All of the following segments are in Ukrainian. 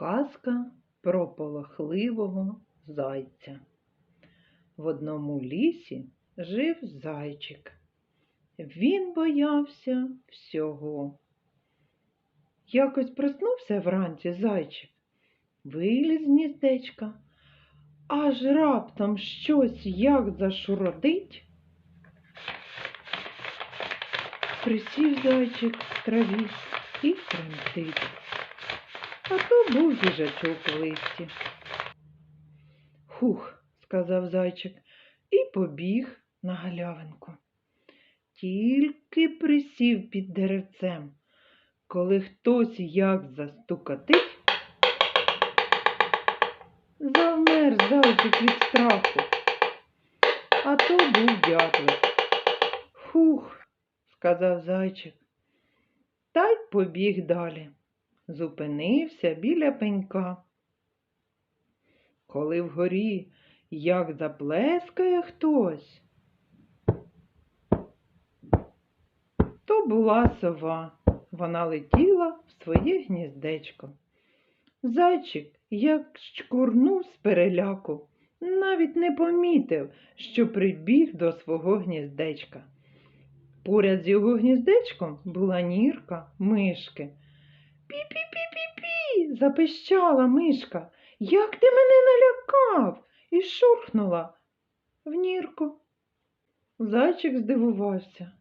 Казка про полохливого зайця. В одному лісі жив зайчик. Він боявся всього. Якось проснувся вранці зайчик, виліз з гніздечка, аж раптом щось як зашуродить. Присів зайчик в траві і тремтить. А то був їжачок в листі. Хух, сказав зайчик і побіг на галявинку. Тільки присів під деревцем, коли хтось як застукатить, завмер зайчик від страху. А то був дятлик. Хух, сказав зайчик, та й побіг далі зупинився біля пенька. Коли вгорі як заплескає хтось, то була сова. Вона летіла в своє гніздечко. Зайчик, як шкурнув з переляку, навіть не помітив, що прибіг до свого гніздечка. Поряд з його гніздечком була нірка мишки. Пі-пі-пі-пі-пі, запищала мишка. Як ти мене налякав? І шурхнула в нірку. Зайчик здивувався.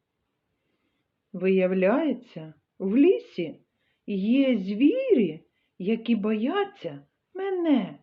Виявляється, в лісі є звірі, які бояться мене.